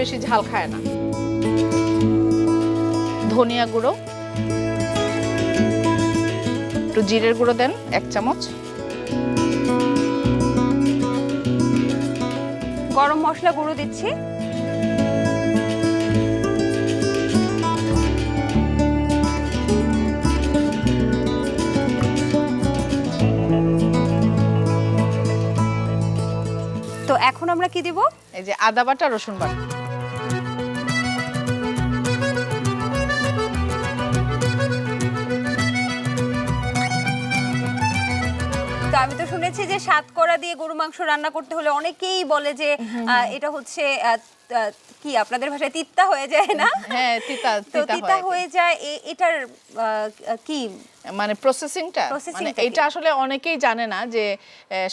বেশি ঝাল খায় না। ধনিয়া গুঁড়ো। একটু জিরের গুঁড়ো দেন, এক চামচ। গরম মশলা গুঁড়ো দিচ্ছি। তো এখন আমরা কি দিব? এই যে আদা বাটা, রসুন বাটা। আমি তো শুনেছি যে সাতকরা দিয়ে গরু মাংস রান্না করতে হলে অনেকেই বলে যে এটা হচ্ছে কি আপনাদের ভাষায় তিত্তা হয়ে যায় না? হ্যাঁ তিতা তো তিতা তিতা হয়ে যায়। এটার কি? মানে প্রসেসিংটা মানে এটা আসলে অনেকেই জানে না যে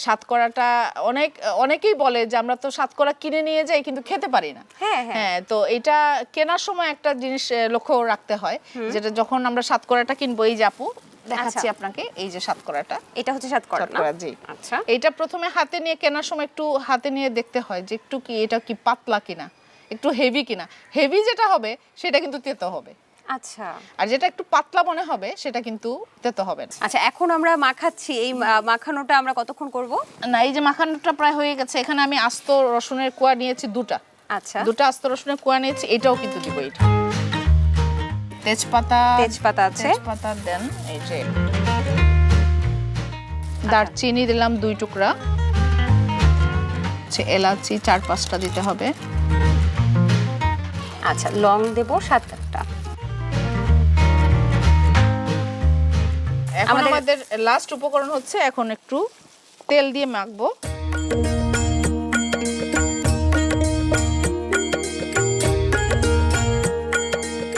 সাতকরাটা অনেক অনেকেই বলে যে আমরা তো সাতকরা কিনে নিয়ে যাই কিন্তু খেতে পারি না। হ্যাঁ হ্যাঁ। হ্যাঁ তো এটা কেনার সময় একটা জিনিস লক্ষ্য রাখতে হয় যেটা যখন আমরা সাতকরাটা কিনবো এই যে আপু দেখাচ্ছি আচ্ছা। আপনাকে এই যে সাতকরাটা। এটা হচ্ছে সাতকরা জি। আচ্ছা। এইটা প্রথমে হাতে নিয়ে কেনার সময় একটু হাতে নিয়ে দেখতে হয় যে একটু কি এটা কি পাতলা কিনা একটু হেভি কিনা। হেভি যেটা হবে সেটা কিন্তু তেতো হবে। আচ্ছা। আর যেটা একটু পাতলা মনে হবে সেটা কিন্তু তেতো হবে না। আচ্ছা এখন আমরা মাখাচ্ছি এই মাখানোটা আমরা কতক্ষণ করব? না এই যে মাখানোটা প্রায় হয়ে গেছে এখানে আমি আস্ত রসুনের কোয়া নিয়েছি দুটা। আচ্ছা। দুটো আস্ত রসুনের কোয়া নিয়েছি এটাও কিন্তু দিব এটা তেজপাতা তেজপাতা আছে। তেজপাতা দেন এই যে দারচিনি দিলাম দুই টুকরা। হচ্ছে এলাচি চার পাঁচটা দিতে হবে। আচ্ছা লং দেব সাত আটটা। এখন আমাদের- আমাদের লাস্ট উপকরণ হচ্ছে এখন একটু তেল দিয়ে মাখবো।